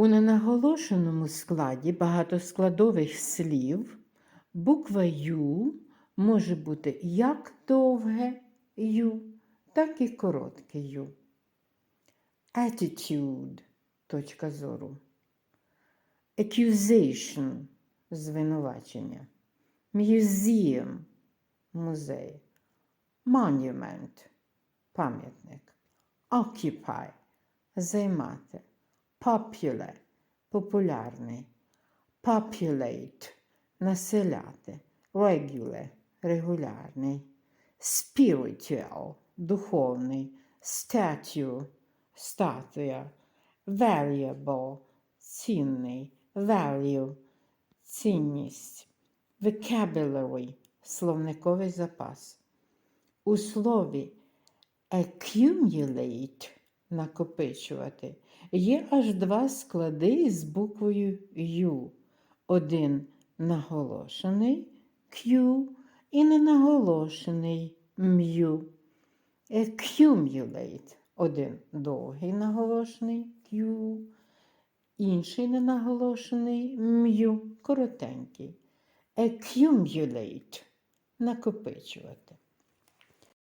У ненаголошеному складі багатоскладових слів буква Ю може бути як довге Ю, так і коротке Ю. Attitude – точка зору. Accusation – звинувачення. Museum – музей. Monument – пам'ятник. Occupy – займати. Popular – популярний. Populate – населяти. Regular – регулярний. Spiritual – духовний. Statue – статуя. Variable – цінний. Value – цінність. Vocabulary – словниковий запас. У слові accumulate – накопичувати є аж два склади з буквою U. Один наголошений Q і ненаголошений м'ю. Accumulate – один довгий наголошений Q, інший ненаголошений м'ю, коротенький. Accumulate – накопичувати.